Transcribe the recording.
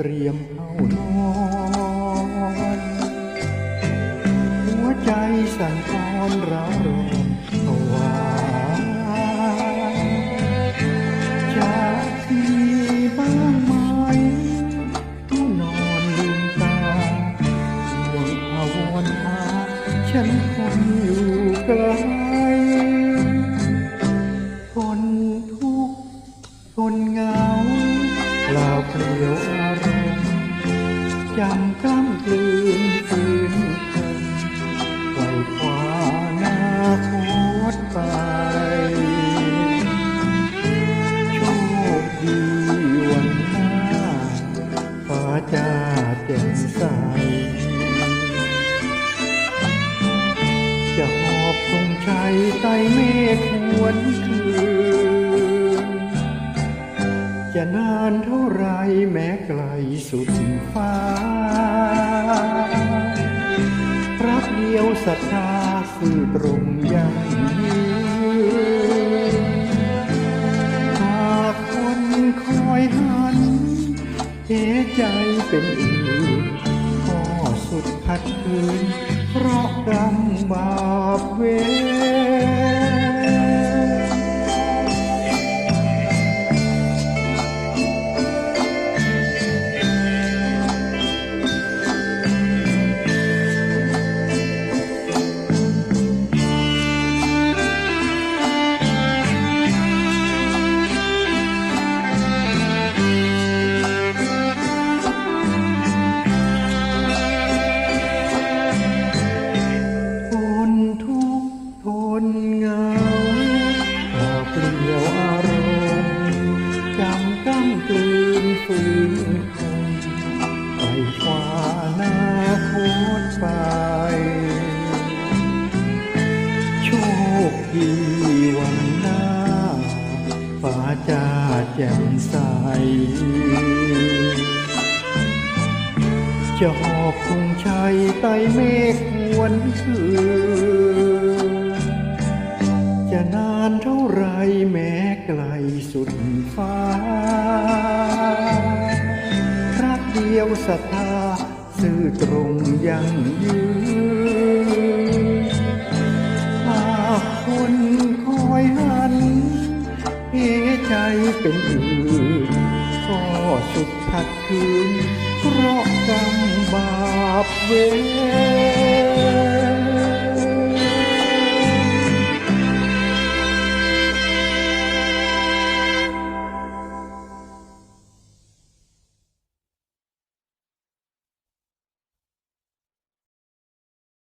เตรียมเข้านอนหัวใจสั่นคลอนร้าวรอนภาวา วงอาวรณ์หาฉันคนอยู่ไกลทนทุกข์ทนเหงาเปล่าเปลี่ยวอารมณ์จำกล้ำ ชัยไต่เมฆหวนคืน จะนานเท่าไรแม้ไกลสุดฟ้า รักเดียวศรัทธาสื่อตรงยังยืนหากคนคอยหันเทใจเป็นอื่นก็สุดขัดขืนเพราะกรรมบาปเวร นฝืนคงไปคว้าหน้าโคตรไป โชคดีวันหน้าฟ้าจ้าแจ่มใสจะหอบธงชัยไต่เมฆหวนคืนจะนานเท่าไรแม้ไกลสุดฟ้า ดียวศรัทธาซื่อตรงยังยืนหากคนคอยหันเอใจเป็นอื่นก็สุดขัดขืนเพราะกรรมบาปเวร